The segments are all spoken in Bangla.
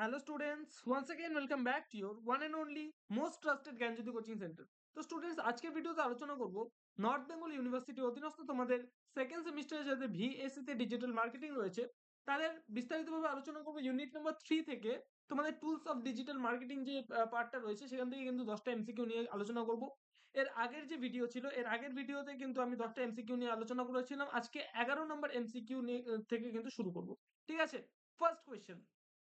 Hello students, once again welcome back to your one and only most trusted Gyanjyoti coaching centre তো স্টুডেন্টস আজকের ভিডিওতে আলোচনা করব নর্থ বেঙ্গল ইউনিভার্সিটি অধীনস্থ তোমাদের সেকেন্ড সেমিস্টারের যাতে ভিএসসি তে ডিজিটাল মার্কেটিং রয়েছে। তাদের বিস্তারিতভাবে আলোচনা করব ইউনিট নাম্বার থ্রি থেকে তোমাদের টুলস অফ ডিজিটাল মার্কেটিং যে পার্টটা রয়েছে সেখান থেকে কিন্তু দশটা এমসিকিউ নিয়ে আলোচনা করব। এর আগের যে ভিডিও ছিল এর আগের ভিডিওতে কিন্তু আমি দশটা এমসিকিউ নিয়ে আলোচনা করেছিলাম। আজকে এগারো নম্বর এমসিকিউ নিয়ে থেকে কিন্তু শুরু করব। ঠিক আছে? First question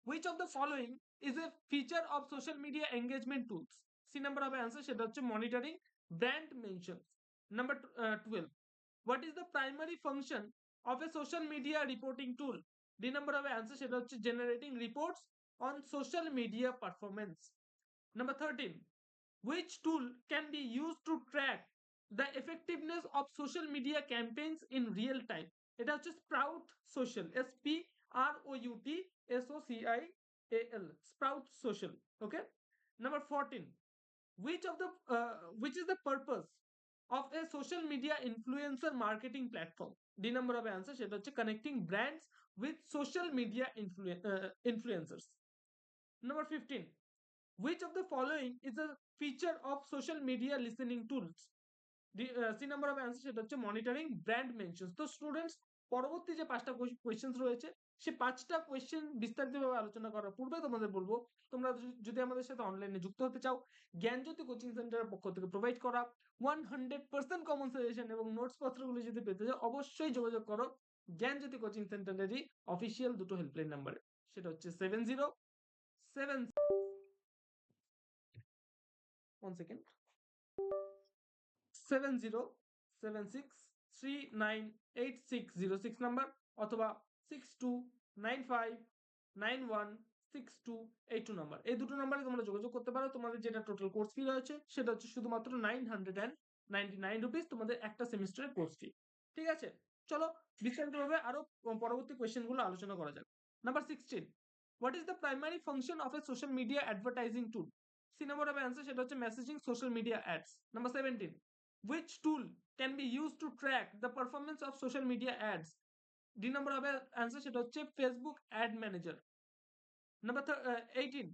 which of the following is a feature of social media engagement tools c number of answer সেটা হচ্ছে monitoring brand mentions number uh, 12 what is the primary function of a social media reporting tool d number of answer সেটা হচ্ছে generating reports on social media performance number 13 which tool can be used to track the effectiveness of social media campaigns in real time এটা হচ্ছে sprout social s p r o u t S O C I A L Sprout Social. Okay. Number 14. Which of the uh, which is the purpose of a social media influencer marketing platform? D number of answer সেটা হচ্ছে connecting brands with social media influ uh, influencers. Number 15. Which of the following is a feature of social media listening tools? D, uh, C number of answer সেটা হচ্ছে monitoring brand mentions. তো স্টুডেন্টস পরবর্তী যে পাঁচটা কোয়েশ্চেন্স রয়েছে, সে পাঁচটা কোয়েশ্চেন বিস্তারিতভাবে আলোচনা করার পূর্বে তোমাদের বলব, তোমরা যদি আমাদের সাথে অনলাইনে যুক্ত হতে চাও, জ্ঞানজ্যোতি কোচিং সেন্টারের পক্ষ থেকে প্রোভাইড করা one hundred percent common suggestion এবং নোটস পত্রগুলো যদি পেতে চাও, অবশ্যই যোগাযোগ করো জ্ঞানজ্যোতি কোচিং সেন্টারেরই অফিসিয়াল দুটো হেল্পলাইন নাম্বারে সেটা হচ্ছে seven zero seven one second seven zero seven six three nine eight six zero six number অথবা six two nine five nine one six two eight two number এই দুটো নাম্বারে তোমরা যোগাযোগ করতে পারো। তোমাদের যেটা টোটাল কোর্স ফি রয়েছে, সেটা হচ্ছে শুধুমাত্র nine hundred and ninety nine rupees তোমাদের একটা সেমিস্টারের কোর্স ফি ঠিক আছে? চলো, বিস্তারিতভাবে আরও পরবর্তী কোয়েশ্চেনগুলো আলোচনা করা যাক। Number sixteen what is the primary function of a social media advertising tool C number of answer সেটা হচ্ছে messaging social media ads number seventeen which tool can be used to track the performance of social media ads d number of answer সেটা হচ্ছে facebook ad manager number uh, 18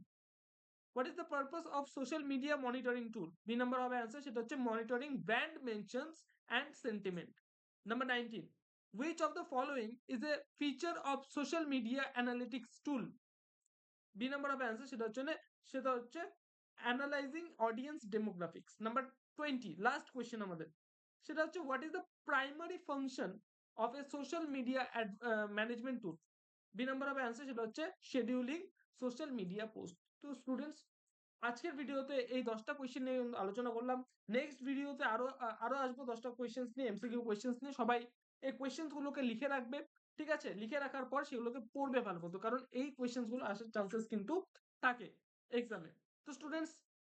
what is the purpose of social media monitoring tool b number of answer সেটা হচ্ছে monitoring brand mentions and sentiment number 19 which of the following is a feature of social media analytics tool b number of answer সেটা হচ্ছে সেটা হচ্ছে analyzing audience demographics number twenty last question আমাদের। সেটা হচ্ছে what is the primary function of a social media management tool B number of answer সেটা হচ্ছে শেডিউলিং সোশ্যাল মিডিয়া পোস্ট তো স্টুডেন্টস আজকের ভিডিওতে এই দশটা কোয়েশ্চেন নিয়ে আলোচনা করলাম। নেক্সট ভিডিওতে আরও আরও আসব দশটা কোয়েশ্চেন্স নিয়ে এমসিকিউ কোয়েশ্চেন্স নিয়ে। সবাই এই কোয়েশ্চেন্স গুলোকে লিখে রাখবে, ঠিক আছে? লিখে রাখার পর সেগুলোকে পড়বে ভালো মতো, কারণ এই কোয়েশ্চেন্সগুলো আসার চান্সেস কিন্তু থাকে এক্সামে তো স্টুডেন্টস